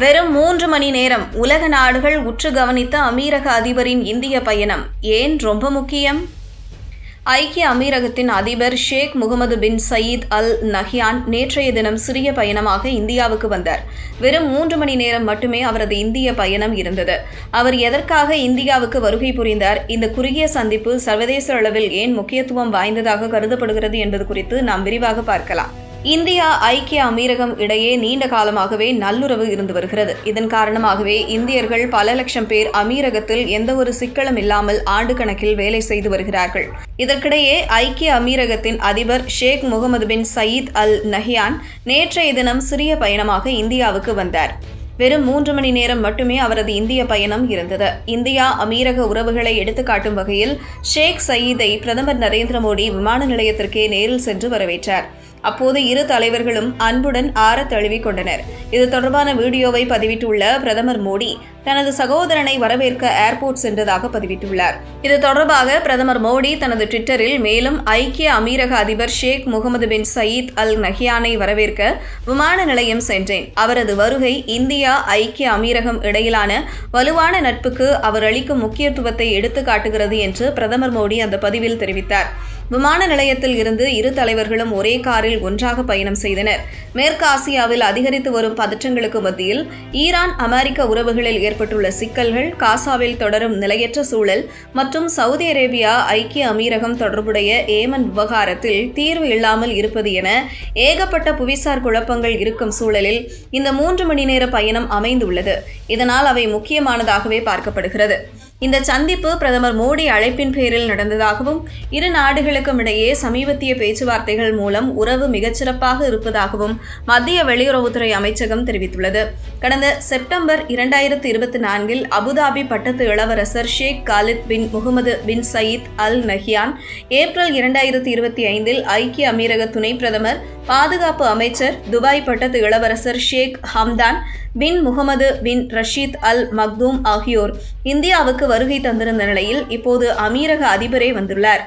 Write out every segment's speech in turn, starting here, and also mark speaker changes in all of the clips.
Speaker 1: வெறும் மூன்று மணி நேரம் உலக நாடுகள் உற்று கவனித்த அமீரக அதிபரின் இந்திய பயணம் ஏன் ரொம்ப முக்கியம் ஐக்கிய அமீரகத்தின் அதிபர் Sheikh Mohamed bin Zayed Al Nahyan நேற்றைய தினம் சிறிய பயணமாக இந்தியாவுக்கு வந்தார் வெறும் மூன்று மணி நேரம் மட்டுமே அவரது இந்திய பயணம் இருந்தது அவர் எதற்காக இந்தியாவுக்கு வருகை புரிந்தார் இந்த குறுகிய சந்திப்பு சர்வதேச அளவில் ஏன் முக்கியத்துவம் வாய்ந்ததாக கருதப்படுகிறது என்பது குறித்து நாம் விரிவாக பார்க்கலாம் இந்தியா ஐக்கிய அமீரகம் இடையே நீண்ட காலமாகவே நல்லுறவு இருந்து வருகிறது இதன் காரணமாகவே இந்தியர்கள் பல லட்சம் பேர் அமீரகத்தில் எந்தவொரு சிக்கலும் இல்லாமல் ஆண்டு கணக்கில் வேலை செய்து வருகிறார்கள் இதற்கிடையே ஐக்கிய அமீரகத்தின் அதிபர் Sheikh Mohamed bin Zayed Al Nahyan நேற்றைய தினம் சிறிய பயணமாக இந்தியாவுக்கு வந்தார் வெறும் மூன்று மணி நேரம் மட்டுமே அவரது இந்திய பயணம் இருந்தது இந்தியா அமீரக உறவுகளை எடுத்துக்காட்டும் வகையில் ஷேக் சயீதை பிரதமர் நரேந்திர மோடி விமான நிலையத்திற்கே நேரில் சென்று வரவேற்றார் அப்போது இரு தலைவர்களும் அன்புடன் ஆற தழுவிக் கொண்டனர் இது தொடர்பான வீடியோவை பதிவிட்டுள்ள பிரதமர் மோடி தனது சகோதரனை வரவேற்க ஏர்போர்ட் சென்றதாக பதிவிட்டுள்ளார் இது தொடர்பாக பிரதமர் மோடி தனது ட்விட்டரில் மேலும் ஐக்கிய அமீரக அதிபர் ஷேக் முகமது பின் சயீத் அல் நஹியானை வரவேற்க விமான நிலையம் சென்றேன் அவரது வருகை இந்தியா ஐக்கிய அமீரகம் இடையிலான வலுவான நட்புக்கு அவர் அளிக்கும் முக்கியத்துவத்தை எடுத்துக்காட்டுகிறது என்று பிரதமர் மோடி அந்த பதிவில் தெரிவித்தார் விமான நிலையத்தில் இருந்து இரு தலைவர்களும் ஒரே காரில் ஒன்றாக பயணம் செய்தனர் மேற்கு ஆசியாவில் அதிகரித்து வரும் பதற்றங்களுக்கு மத்தியில் ஈரான் அமெரிக்க உறவுகளில் ஏற்பட்டுள்ள சிக்கல்கள் காசாவில் தொடரும் நிலையற்ற சூழல் மற்றும் சவுதி அரேபியா ஐக்கிய அமீரகம் தொடர்புடைய ஏமன் விவகாரத்தில் தீர்வு இல்லாமல் இருப்பது என ஏகப்பட்ட புவிசார் குழப்பங்கள் இருக்கும் சூழலில் இந்த மூன்று மணி நேர பயணம் அமைந்துள்ளது இதனால் அவை முக்கியமானதாகவே பார்க்கப்படுகிறது இந்த சந்திப்பு பிரதமர் மோடி அழைப்பின் பேரில் நடந்ததாகவும் இரு நாடுகளுக்கும் இடையே சமீபத்திய பேச்சுவார்த்தைகள் மூலம் உறவு மிகச்சிறப்பாக இருப்பதாகவும் மத்திய வெளியுறவுத்துறை அமைச்சகம் தெரிவித்துள்ளது கடந்த செப்டம்பர் இரண்டாயிரத்தி இருபத்தி நான்கில் அபுதாபி பட்டத்து இளவரசர் Sheikh Khalid bin Mohammed bin Zayed Al Nahyan April இரண்டாயிரத்தி இருபத்தி ஐந்தில் ஐக்கிய அமீரக துணை பிரதமர் பாதுகாப்பு அமைச்சர் துபாய் பட்டத்து இளவரசர் ஷேக் ஹம்தான் பின் முகமது பின் ரஷீத் அல் மக்தூம் ஆகியோர் இந்தியாவுக்கு வருகை தந்திருந்த நிலையில் இப்போது அமீரக அதிபரே வந்துள்ளார்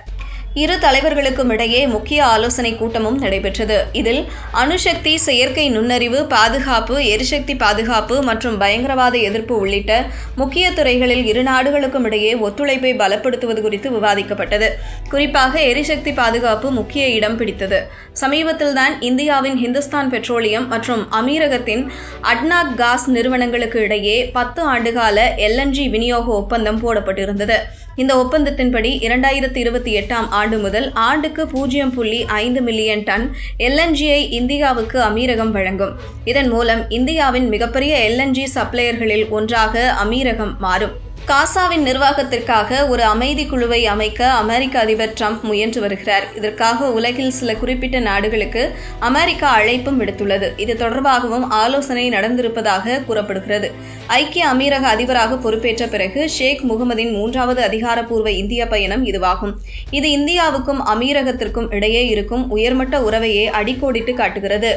Speaker 1: இரு தலைவர்களுக்கும் இடையே முக்கிய ஆலோசனை கூட்டமும் நடைபெற்றது இதில் அணுசக்தி செயற்கை நுண்ணறிவு பாதுகாப்பு எரிசக்தி பாதுகாப்பு மற்றும் பயங்கரவாத எதிர்ப்பு உள்ளிட்ட முக்கிய துறைகளில் இரு நாடுகளுக்கும் இடையே ஒத்துழைப்பை பலப்படுத்துவது குறித்து விவாதிக்கப்பட்டது குறிப்பாக எரிசக்தி பாதுகாப்பு முக்கிய இடம் பிடித்தது சமீபத்தில்தான் இந்தியாவின் ஹிந்துஸ்தான் பெட்ரோலியம் மற்றும் அமீரகத்தின் அட்னாக் காஸ் நிறுவனங்களுக்கு இடையே பத்து ஆண்டுகால எல்என்ஜி விநியோக ஒப்பந்தம் போடப்பட்டிருந்தது இந்த ஒப்பந்தத்தின்படி இரண்டாயிரத்தி இருபத்தி எட்டாம் ஆண்டு முதல் ஆண்டுக்கு பூஜ்ஜியம் புள்ளி ஐந்து மில்லியன் டன் எல்என்ஜியை இந்தியாவுக்கு அமீரகம் வழங்கும் இதன் மூலம் இந்தியாவின் மிகப்பெரிய எல்என்ஜி சப்ளையர்களில் ஒன்றாக அமீரகம் மாறும் காசாவின் நிர்வாகத்திற்காக ஒரு அமைதி குழுவை அமைக்க அமெரிக்க அதிபர் ட்ரம்ப் முயன்று வருகிறார் இதற்காக உலகில் சில குறிப்பிட்ட நாடுகளுக்கு அமெரிக்கா அழைப்பும் விடுத்துள்ளது இது தொடர்பாகவும் ஆலோசனை நடந்திருப்பதாக கூறப்படுகிறது ஐக்கிய அமீரக அதிபராக பொறுப்பேற்ற பிறகு ஷேக் முகமதின் மூன்றாவது அதிகாரப்பூர்வ இந்திய பயணம் இதுவாகும் இது இந்தியாவுக்கும் அமீரகத்திற்கும் இடையே இருக்கும் உயர்மட்ட உறவையே அடிக்கோடிட்டு காட்டுகிறது